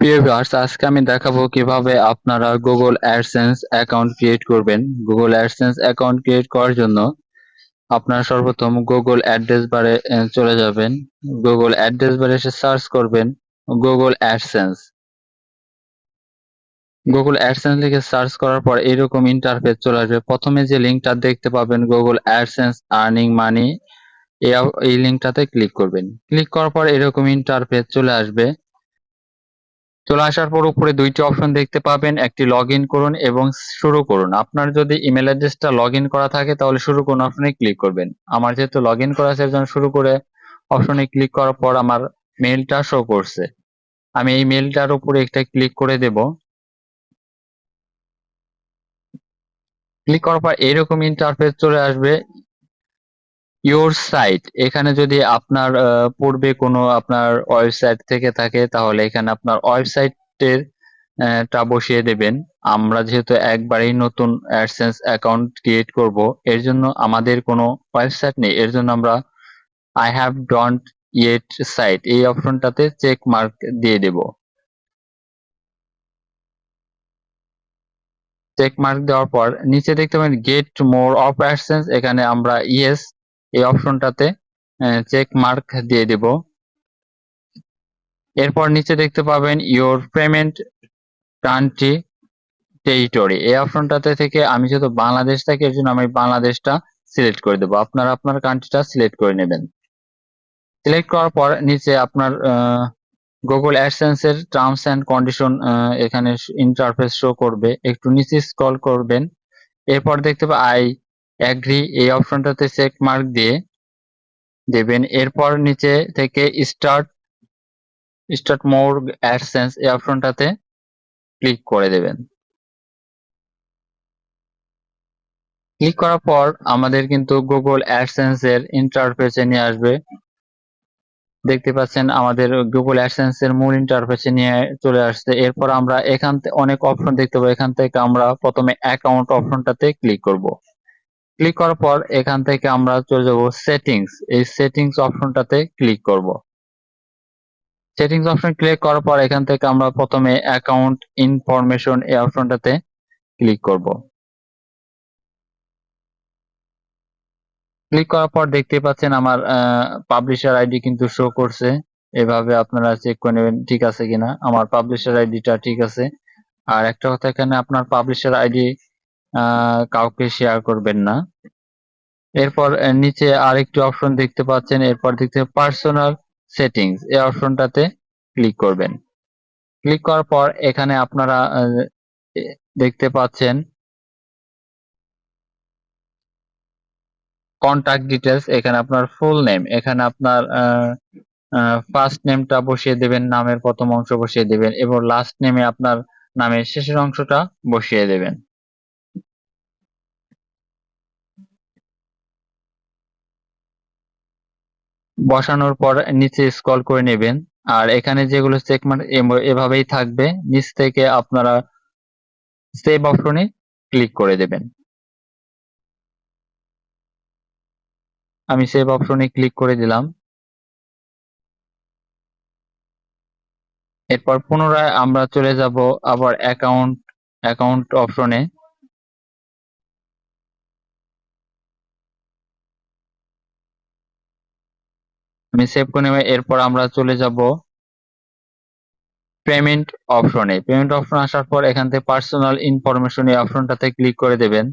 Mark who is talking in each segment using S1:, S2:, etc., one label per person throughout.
S1: প্রিয় ভিউয়ার্স, আজকে আমি দেখাবো কীভাবে আপনারা গুগল অ্যাডসেন্স অ্যাকাউন্ট ক্রিয়েট করবেন। গুগল অ্যাডসেন্স অ্যাকাউন্ট ক্রিয়েট করার জন্য আপনারা সর্বপ্রথম গুগল অ্যাড্রেস বারে চলে যাবেন। গুগল অ্যাড্রেস বারে এসে সার্চ করবেন গুগল অ্যাডসেন্স গুগল অ্যাডসেন্স লিখে সার্চ করার পর এরকম ইন্টারফেস চলে আসবে। প্রথমে যে লিঙ্কটা দেখতে পাবেন গুগল অ্যাডসেন্স আর্নিং মানি এই লিঙ্কটাতে ক্লিক করবেন। ক্লিক করার পর এরকম ইন্টারফেস চলে আসবে। চলে আসার পর উপরে দুইটি অপশন দেখতে পাবেন, একটি লগ ইন করুন এবং শুরু করুন। আপনার যদি ইমেল অ্যাড্রেসটা লগ করা থাকে, তাহলে শুরু করুন অপশনে ক্লিক করবেন। আমার যেহেতু লগ ইন করা আছে জন্য শুরু করে অপশনে ক্লিক করার পর আমার মেলটা শো করছে। আমি এই মেলটার উপরে একটা ক্লিক করে দেব। ক্লিক করার পর এরকম ইন্টারফেস চলে আসবে। ইউর সাইট এখানে যদি আপনার পূর্বে কোনো আপনার ওয়েবসাইট থেকে থাকে, তাহলে এখানে আপনার ওয়েবসাইটের টা বসিয়ে দেবেন। আমরা যেহেতু একবারেই নতুন অ্যাডসেন্স অ্যাকাউন্ট ক্রিয়েট করব, এর জন্য আমাদের কোনো ওয়েবসাইট নেই। এর জন্য আমরা I have don't yet site এই অপশনটাতে চেক মার্ক দিয়ে দেব। চেক মার্ক দেওয়ার পর, নিচে দেখতে পাবেন গেট মোর অফ অ্যাডসেন্স এখানে আমরা ইয়েস এই অপশনটাতে চেক মার্ক দিয়ে দেব। এরপর নিচে দেখতে পাবেন ইওর পেমেন্ট কান্ট্রি টেরিটরি এই অপশনটাতে থেকে আমি যেহেতু বাংলাদেশ থাকি, এর জন্য আমি বাংলাদেশটা সিলেক্ট করে দেবো। আপনারা আপনার কান্ট্রিটা সিলেক্ট করে নেবেন। সিলেক্ট করার পর নিচে আপনার গুগল অ্যাডসেন্স এর টার্মস অ্যান্ড কন্ডিশন এখানে ইন্টারফেস শো করবে। একটু নিচে স্ক্রল করবেন। এরপর দেখতে পাবেন আই অ্যাগ্রি এই অপশনটাতে চেক মার্ক দিয়ে দেবেন। এরপর নিচে থেকে স্টার্ট স্টার্ট মোর অ্যাডসেন্স এই অপশনটাতে ক্লিক করে দেবেন। ক্লিক করার পর আমাদের কিন্তু গুগল অ্যাডসেন্স এর ইন্টারফেসে নিয়ে আসবে। দেখতে পাচ্ছেন আমাদের গুগল অ্যাডসেন্স এর মূল ইন্টারফেসে নিয়ে চলে আসছে। এরপর আমরা এখান থেকে অনেক অপশন দেখতে পাবো। এখান থেকে আমরা প্রথমে অ্যাকাউন্ট অপশনটাতে ক্লিক করব। ক্লিক করার পর এখান থেকে আমরা চলে যাব সেটিংস। এই সেটিংস অপশনটাতে ক্লিক করব। সেটিংস অপশন ক্লিক করার পর এখান থেকে আমরা প্রথমে অ্যাকাউন্ট ইনফরমেশন এই অপশনটাতে ক্লিক করব। ক্লিক করার পর দেখতে পাচ্ছেন আমার পাবলিশার আইডি কিন্তু শো করছে। এভাবে আপনারা চেক করে নেবেন ঠিক আছে কিনা। আমার পাবলিশার আইডিটা ঠিক আছে। আর একটা কথা এখানে, আপনার পাবলিশার আইডি কাউকে শেয়ার করবেন না। এরপর নিচে আরেকটি অপশন দেখতে পাচ্ছেন, এরপর দেখতে পার্সোনাল সেটিংস এই অপশনটাতে ক্লিক করবেন। ক্লিক করার পর এখানে আপনারা দেখতে পাচ্ছেন কন্ট্যাক্ট ডিটেলস এখানে আপনার ফুল নেম এখানে আপনার ফার্স্ট নেমটা বসিয়ে দেবেন, নামের প্রথম অংশ বসিয়ে দেবেন, এবং লাস্ট নেমে আপনার নামের শেষের অংশটা বসিয়ে দেবেন। বসানোর পর নিচে স্ক্রল করে নেবেন। আর এখানে যেগুলো চেক মার্ক এভাবেই থাকবে, নিচ থেকে আপনারা সেভ অপশনে ক্লিক করে দেবেন। আমি সেভ অপশনে ক্লিক করে দিলাম। এরপর পুনরায় আমরা চলে যাব আবার অ্যাকাউন্ট অ্যাকাউন্ট অপশনে আমি সেভ করে নেব, এরপর আমরা চলে যাব পেমেন্ট অপশনে পেমেন্ট অপশন আসার পর এখান থেকে পার্সোনাল ইনফরমেশন এই অপশনটাতে ক্লিক করে দেবেন।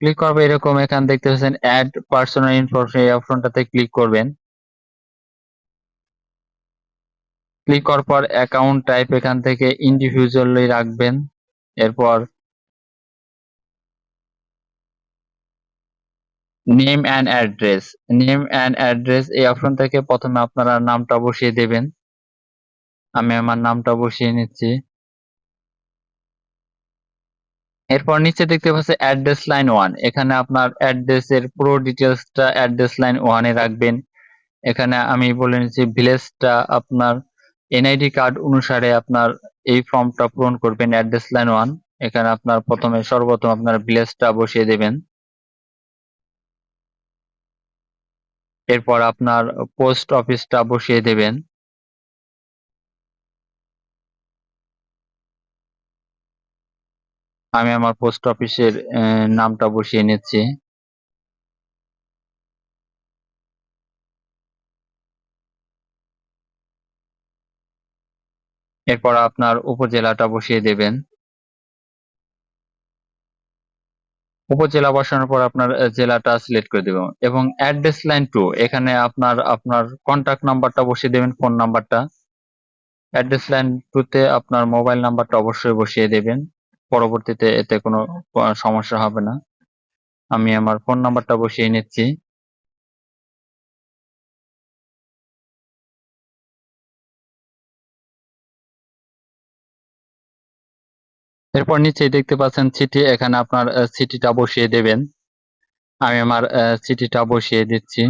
S1: ক্লিক করবে এরকম, এখান দেখতে পাচ্ছেন অ্যাড পার্সোনাল ইনফরমেশন এই অপশনটাতে ক্লিক করবেন। ক্লিক করার পর অ্যাকাউন্ট টাইপ এখান থেকে ইন্ডিভিজুয়ালি রাখবেন। এরপর name and address name and address এই অপশন থেকে প্রথমে আপনারা নামটা বসিয়ে দেবেন। আমি আমার নামটা বসিয়ে নিচ্ছি। এরপর নিচে দেখতে পাচ্ছি অ্যাড্রেস লাইন ওয়ান এখানে আপনার অ্যাড্রেসের পুরো ডিটেলসটা অ্যাড্রেস লাইন ওয়ানে রাখবেন। এখানে আমি বলে নিচ্ছি ভিলেজটা আপনার এনআইডি কার্ড অনুসারে আপনার এই ফর্মটা পূরণ করবেন অ্যাড্রেস লাইন ওয়ান এখানে আপনার প্রথমে সর্বপ্রথম আপনার ভিলেজটা বসিয়ে দেবেন। এরপর আপনার পোস্ট অফিসটা বসিয়ে দেবেন। আমি আমার পোস্ট অফিসের নামটা বসিয়ে নিচ্ছি। এরপর আপনার উপজেলাটা বসিয়ে দেবেন। উপজেলা বসানোর পর আপনার জেলাটা সিলেক্ট করে দেবেন। এবং অ্যাড্রেস লাইন টু এখানে আপনার আপনার কন্ট্যাক্ট নাম্বারটা বসিয়ে দেবেন ফোন নাম্বারটা অ্যাড্রেস লাইন টুতে আপনার মোবাইল নাম্বারটা অবশ্যই বসিয়ে দেবেন। পরবর্তীতে এতে কোনো সমস্যা হবে না। আমি আমার ফোন নাম্বারটা বসিয়ে নিচ্ছি। এরপর নিচেই দেখতে পাচ্ছেন সিটি এখানে আপনার সিটিটা বসিয়ে দেবেন। আমি আমার সিটিটা বসিয়ে দিচ্ছি।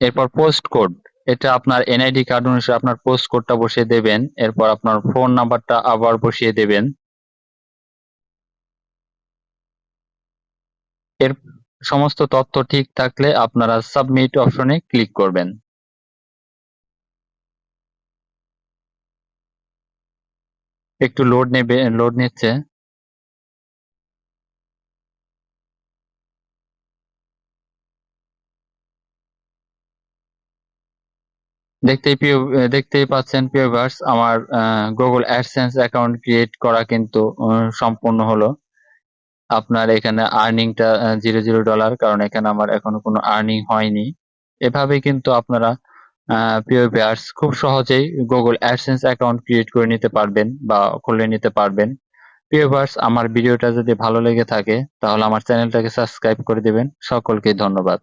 S1: এরপর পোস্ট কোড এটা আপনার এনআইডি কার্ড অনুসারে আপনার পোস্ট কোডটা বসিয়ে দেবেন। এরপর আপনার ফোন নাম্বারটা আবার বসিয়ে দেবেন। এর সমস্ত তথ্য ঠিক থাকলে আপনারা সাবমিট অপশনে ক্লিক করবেন। একটু লোড নেবে লোড নিচ্ছে। দেখতেই প্রিয় দেখতেই পাচ্ছেন প্রিয় ভার্স আমার গুগল অ্যাডসেন্স অ্যাকাউন্ট ক্রিয়েট করা কিন্তু সম্পূর্ণ হলো। আপনার এখানে আর্নিংটা জিরো জিরো ডলার কারণ এখানে আমার এখনও কোনো আর্নিং হয়নি। এভাবে কিন্তু আপনারা প্রিয় ভিউয়ার্স খুব সহজেই গুগল অ্যাডসেন্স অ্যাকাউন্ট ক্রিয়েট করে নিতে পারবেন বা খুলে নিতে পারবেন। প্রিয় ভিউয়ার্স আমার ভিডিওটা যদি ভালো লেগে থাকে, তাহলে আমার চ্যানেলটাকে সাবস্ক্রাইব করে দিবেন। সকলকে ধন্যবাদ।